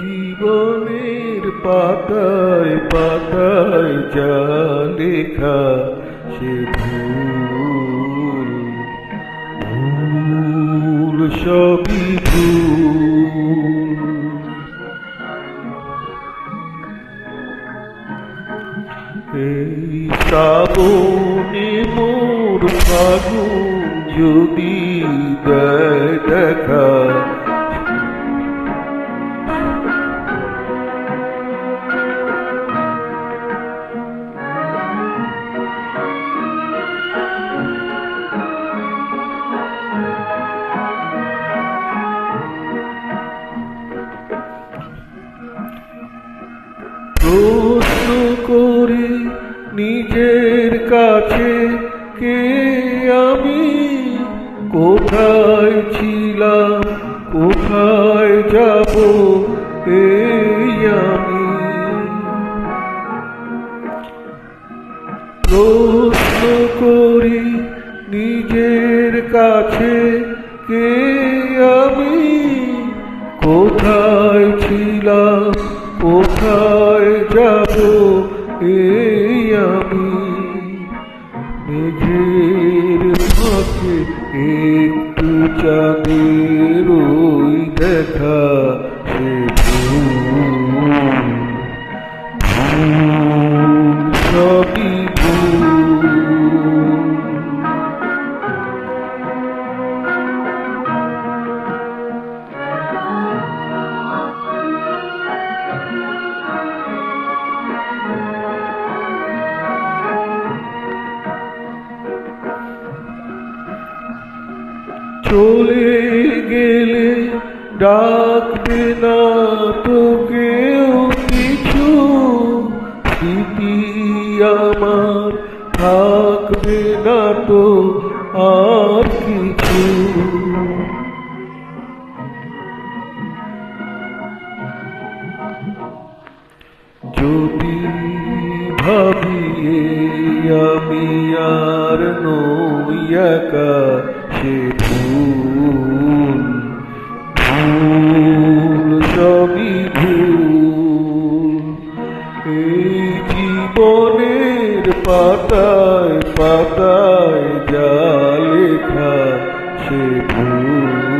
জীবনের পাতায় পাতায় যা লেখা সে ভুল ভুল সবই ভুল। মোর ফাগুন যদি দেয় কে আমি কোথায় ছিলাম? কোথায় যাব? এই আমি। প্রশ্ন করি নিজের কাছে, কে আমি? কোথায় ছিলাম? কোথায় যাব? এই আমি। মেঘের ফাঁকে একটু চাঁদের ওই দেখা চলে গেলে ডাকবে না তো কেউ কিছু। স্মৃতি আমার থাকবে না তো আর কিছু। যদি ভাবি এই আমি আর নই সে ভুল ভুল সবই ভুল এই জীবনের পাতায় পাতায় যা লেখা সে ভুল